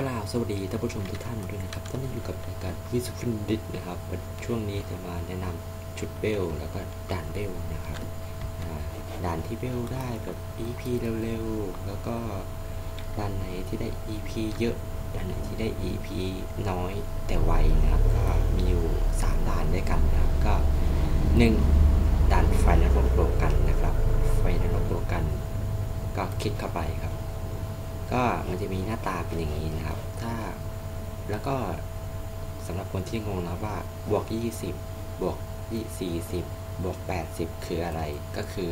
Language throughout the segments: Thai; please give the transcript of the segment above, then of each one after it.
กล่าวสวัสดีท่านผู้ชมทุกท่านด้วยนะครับท่านนี้อยู่กับรายการวิสุฟินดิสนะครับช่วงนี้จะมาแนะนำชุดเบลแล้วก็ด่านเบลนะครับด่านที่เบลได้แบบ EP เร็วๆแล้วก็ด่านไหนที่ได้ EP เยอะด่านไหนที่ได้ EP น้อยแต่ไวนะครับก็มีอยู่ 3 ด่านด้วยกันนะครับก็ 1. ด่านไฟนรกโลกันนะครับไฟนรกโลกัน ก็คลิกเข้าไปครับ ก็มันจะมีหน้าตาเป็นอย่างนี้นะครับ ถ้าแล้วก็สำหรับคนที่งงนะว่าบวก 20 บวก 40 บวก 80 คืออะไรก็คือ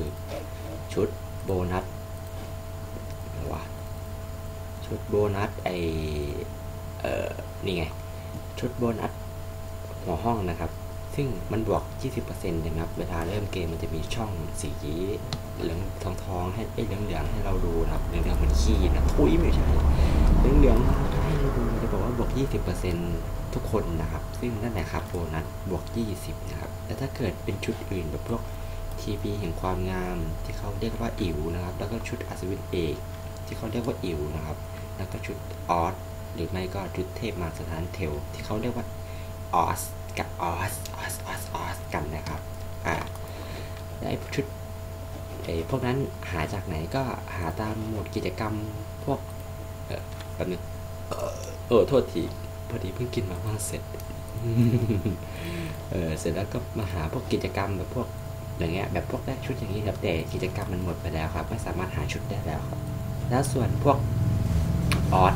ชุดโบนัสอะไรวะชุดโบนัสไอเอ่อนี่ไง ชุดโบนัสหัวห้องนะครับ ซึ่งมันบวก 20%นะครับ เวลาเริ่มเกมมันจะมีช่องสีเหลืองทองทองให้เอ้เหลืองเหลืองๆให้เราดูนะครับเหลืองเหลืองๆเหมันขี้นะทุยไม่ใช่เหลืองเหลืองให้เราดูจะบอกว่าบวก 20%ทุกคนนะครับ ซึ่งนั่นแหละครับโบนัสบวก 20 นะครับ แต่ถ้าเกิดเป็นชุดอื่นแบบพวกทีวีแห่งความงามที่เขาเรียกว่าอิ๋วนะครับ แล้วก็ชุดอัศวินเอกที่เขาเรียกว่าอิ๋วนะครับ แล้วก็ชุดออสหรือไม่ก็ชุดเทพมาสถานเทลที่เขาเรียกว่าออส กับออสออสออสออสกันนะครับอ่าได้ชุดไอ้พวกนั้นหาจากไหนก็หาตามหมวดกิจกรรมพวกเออแป๊บนึงเออเออโทษทีพอดีเพิ่งกินมาม่าเสร็จเออเสร็จแล้วก็มาหาพวกกิจกรรมแบบพวกอย่างเงี้ยแบบพวกได้ชุดอย่างนี้ครับแต่กิจกรรมมันหมดไปแล้วครับ ไม่สามารถหาชุดได้แล้วครับ แล้วส่วนพวกออส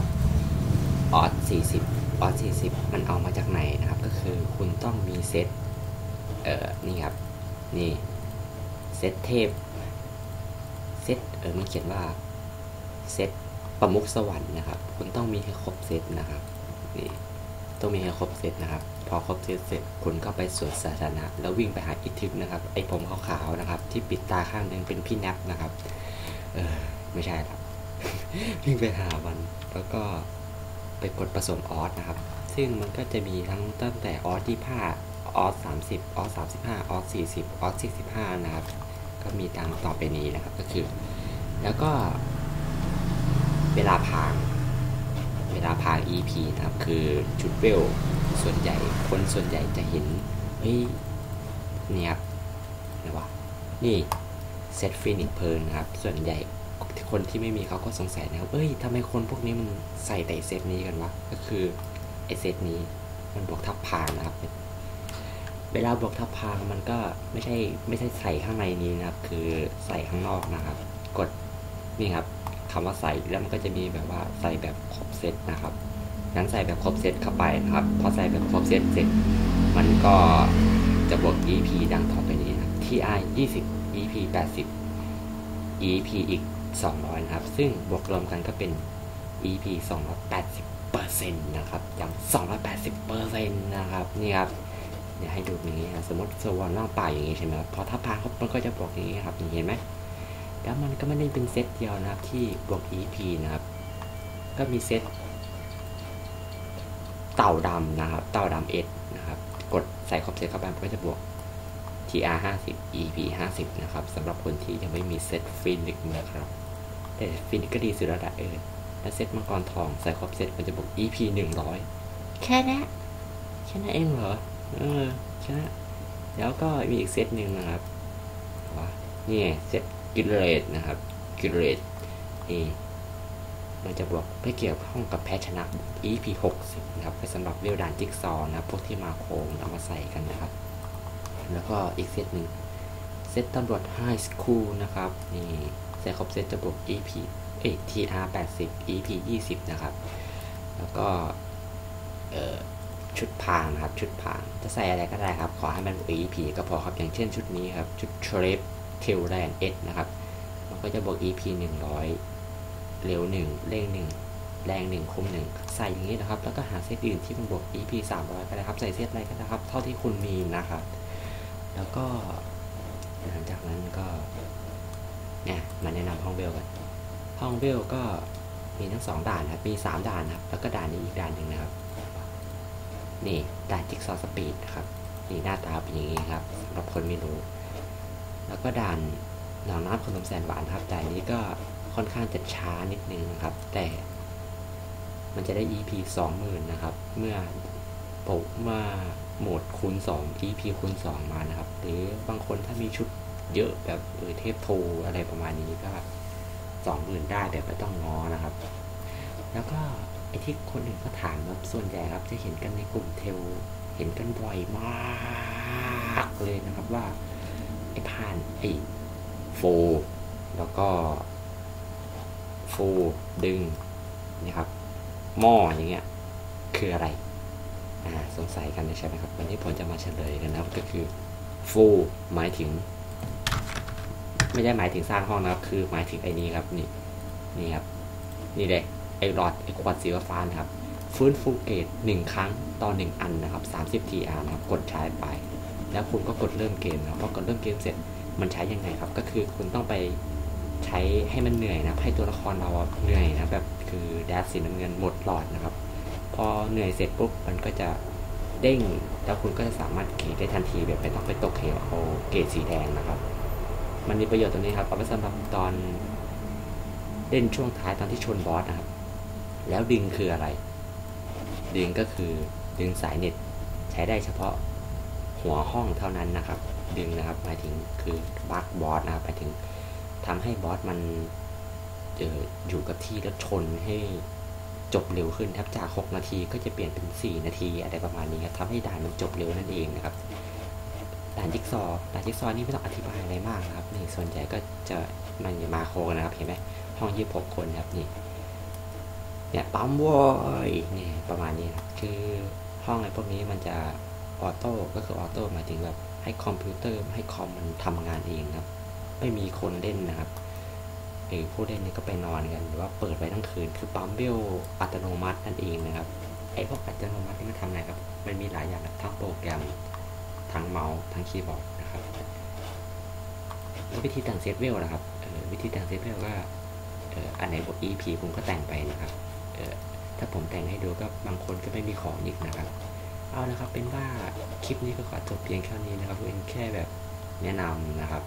ออสสี่สิบออสสี่สิบมันเอามาจากไหนนะครับ ก็ คือคุณต้องมีเซตเอ่อนี่ครับ นี่เซตเทพเซตเออมันเขียนว่าเซตประมุขสวรรค์นะครับ คุณต้องมีให้ครบเซตนะครับนี่ต้องมีให้ครบเซตนะครับ พอครบเซตเสร็จคุณก็ไปสวนสาธารณะแล้ววิ่งไปหาอิทึกนะครับไอผมขาวๆนะครับ ที่ปิดตาข้างหนึงเป็นพี่แนปนะครับ เออไม่ใช่ครับวิ่งไปหามันแล้วก็ไปกดผสมออสนะครับ ซึ่งมันก็จะมีทั้งตั้งแต่ออสที่ผ้าออสสามสิบออสสามสิบห้าออสสี่สิบออสสี่สิบห้านะครับ ก็มีดังต่อไปนี้นะครับก็คือ แล้วก็ เวลาพาง เวลาพาง EP นะครับ คือจุดเวลส่วนใหญ่คนส่วนใหญ่จะเห็นเฮ้ยเนี่ยครับอะวะนี่เซตฟินิกเพลินนะครับ ส่วนใหญ่คนที่ไม่มีเขาก็สงสัยนะครับเอ้ยทำไมคนพวกนี้มันใส่แต่เซตนี้กันวะก็คือ เซตนี้ มันบวกทับพางนะครับ เวลาบวกทับพางมันก็ไม่ใช่ไม่ใช่ใส่ข้างในนี้นะครับ คือใส่ข้างนอกนะครับ กดนี่ครับคำว่าใส่แล้วมันก็จะมีแบบว่าใส่แบบครบเซตนะครับนั้นใส่แบบครบเซตเข้าไปนะครับ พอใส่แบบครบเซตเสร็จ มันก็จะบวก EP ดังต่อไปนี้นะครับ TI 20 EP 80 EP อีก 200 นะครับ ซึ่งบวกรวมกันก็เป็น EP 280 ปอร์เซ็นต์นะครับอย่าง280เปอร์เซ็นต์นะครับนี่ครับเดี๋ยให้ดูอย่างนี้นะสมมติสวอนล่างป่าอย่างนี้ใช่ไหมครับพอถ้าพาเขามันก็จะบวกอย่างนี้ครับเห็นไหมแล้วมันก็ไม่ได้เป็นเซตเดียวนะครับที่บวก EP นะครับ ก็มีเซตเต่าดำนะครับ เต่าดำเอสนะครับ กดใส่ครบเซตเข้าไปมันก็จะบวก TR 50 EP 50นะครับสำหรับคนที่ยังไม่มีเซตฟินิกนะครับ แต่ฟินิกก็ดีสุดแล้วละเออ แล้วเซตมังกรทองใส่ครบเซตมันจะบวก EP 100แค่นี้แค่นั้นเองเหรอเออแค่นั้นแล้วก็มีอีกเซตหนึ่งนะครับว่านี่ไงเซตกิเลตนะครับกิเลตนี่มันจะบวกไม่เกี่ยวข้องกับแพ้ชนะ EP 60นะครับไปสำหรับเวลดานจิ๊กซอว์นะครับพวกที่มาโคงเอามาใส่กันนะครับ แล้วก็อีกเซตหนึ่งเซตตำรวจไฮสคูลนะครับ นี่ใส่ครบเซตจะบวก EP เอ TR 80 EP 20 นะครับ แล้วก็ชุดพางนะครับ ชุดพาง จะใส่อะไรก็ได้ครับ ขอให้มันบวก EP ก็พอครับ อย่างเช่นชุดนี้ครับ ชุดเทรปเทลแลนเอสนะครับ มันก็จะบวก EP 100 เร็วหนึ่งเร่งหนึ่งแรงหนึ่งคมหนึ่งใส่อย่างนี้นะครับ แล้วก็หาเซตอื่นที่มันบวก EP 300 ก็ได้ครับ ใส่เซตอะไรก็ได้ครับ เท่าที่คุณมีนะครับ แล้วก็หลังจากนั้นก็เนี่ยมาแนะนำห้องเบลกัน ห้องเบลก็มีทั้งสองด่านครับ มีสามด่านครับ แล้วก็ด่านนี้อีกด่านหนึ่งนะครับ นี่ด่านจิ๊กซอว์สปีดนะครับ นี่หน้าตาเป็นอย่างนี้ครับสำหรับคนไม่รู้ แล้วก็ด่านหนองน้ำขนมแสนหวานครับ ด่านนี้ก็ค่อนข้างจะช้านิดนึงนะครับ แต่มันจะได้ EP 20,000นะครับ เมื่อปกมื่อโหมดคูณ 2 EP คูณ 2 มานะครับ หรือบางคนถ้ามีชุดเยอะแบบเออเทพโทอะไรประมาณนี้ก็ 20,000ได้แบบไม่ต้องงอนะครับ แล้วก็ไอ้ที่คนอื่นก็ถามครับส่วนใหญ่ครับจะเห็นกันในกลุ่มเทลเห็นกันบ่อยมากเลยนะครับว่าไอ้ผ่านไอ้โฟแล้วก็โฟดึงนะครับหม้ออย่างเงี้ยคืออะไรอ่าสงสัยกันใช่ไหมครับวันนี้ผมจะมาเฉลยกันนะครับก็คือโฟหมายถึง ไม่ใช่หมายถึงสร้างห้องนะครับ คือหมายถึงไอ้นี้ครับนี่นี่ครับนี่เลยไอ้หลอดไอ้ควอดสีฟ้านะครับ ฟื้นฟูเกตหนึ่งครั้งต่อหนึ่งอันนะครับสามสิบทีอาร์นะครับกดใช้ไป แล้วคุณก็กดเริ่มเกมนะพอกดเริ่มเกมเสร็จมันใช้ยังไงครับ ก็คือคุณต้องไปใช้ให้มันเหนื่อยนะให้ตัวละครเราเหนื่อยนะแบบคือแดสสีน้ำเงินหมดหลอดนะครับ พอเหนื่อยเสร็จปุ๊บมันก็จะเด้งแล้วคุณก็จะสามารถเกตได้ทันทีแบบไม่ต้องไปตกเหวเอาเกตสีแดงนะครับ มันมีประโยชน์ตรงนี้ครับเอาไปสำหรับตอนเล่นช่วงท้ายตอนที่ชนบอสนะครับ แล้วดึงคืออะไร ดึงก็คือดึงสายเน็ตใช้ได้เฉพาะหัวห้องเท่านั้นนะครับ ดึงนะครับหมายถึงคือบักบอสนะครับหมายถึงทำให้บอสมันเอออยู่กับที่แล้วชนให้จบเร็วขึ้นครับจาก 6 นาทีก็จะเปลี่ยนเป็น 4 นาทีอะไรประมาณนี้ครับทำให้ด่านมันจบเร็วนั่นเองนะครับ ด่านจิ๊กซอว์ด่านจิ๊กซอว์นี่ไม่ต้องอธิบายอะไรมากนะครับนี่ส่วนใหญ่ก็จะมันมาโคกันนะครับเห็นไหมห้องยี่หกคนครับนี่เนี่ยปั๊มวอยนี่ประมาณนี้นะคือห้องไอ้พวกนี้มันจะออโต้ก็คือออโต้หมายถึงแบบให้คอมพิวเตอร์ให้คอมมันทำงานเองครับ ไม่มีคนเล่นนะครับเออผู้เล่นนี่ก็ไปนอนกันหรือว่าเปิดไว้ทั้งคืน คือปั๊มเบลอัตโนมัตินั่นเองนะครับไอ้พวกอัตโนมัตินี่มันทำไงครับ มันมีหลายอย่างนะทั้งโปรแกรม ทั้งเมาส์ทั้งคีย์บอร์ดนะครับแล้ววิธีแต่งเซตเวลนะครับวิธีแต่งเซตเวลก็อันไหนบท EP ผมก็แต่งไปนะครับถ้าผมแต่งให้ดูก็บางคนก็ไม่มีของอีกนะครับ เอานะครับเป็นว่าคลิปนี้ก็ขอจบเพียงแค่นี้นะครับเป็นแค่แบบแนะนำนะครับ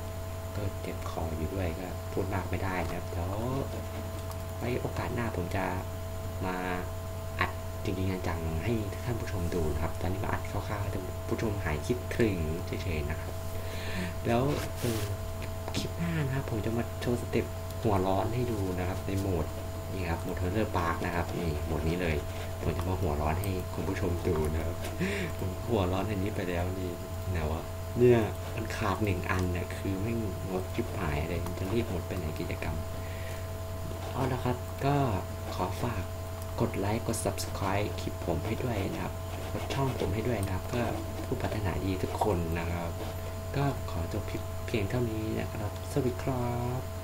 ก็เจ็บคออยู่ด้วยก็พูดมากไม่ได้นะครับเดี๋ยวไว้โอกาสหน้าผมจะมา จริงๆจังๆให้ท่านผู้ชมดูครับ ตอนนี้มาอัดคร่าวๆให้ท่านผู้ชมหายคิดถึงเฉยๆนะครับ แล้วคลิปหน้านะครับ ผมจะมาโชว์สเต็ปหัวร้อนให้ดูนะครับ ในโหมดนี่ครับโหมดเทเลอร์ปาร์กนะครับนี่โหมดนี้เลยผมจะมาหัวร้อนให้คุณผู้ชมดูนะครับผมหัวร้อนอันนี้ไปแล้วนี่นะวะเนี่ยมันขาดหนึ่งอันเนี่ยคือไม่งงดจิบหายอะไรจะรีบหมดไปไหนกิจกรรมเอาละครับ ก็ขอฝาก กดไลค์กด subscribe คลิปผมให้ด้วยนะครับ กดช่องผมให้ด้วยนะครับ ก็ผู้พัฒนาดีทุกคนนะครับ ก็ขอจบคลิปเพียงเท่านี้นะครับ สวัสดีครับ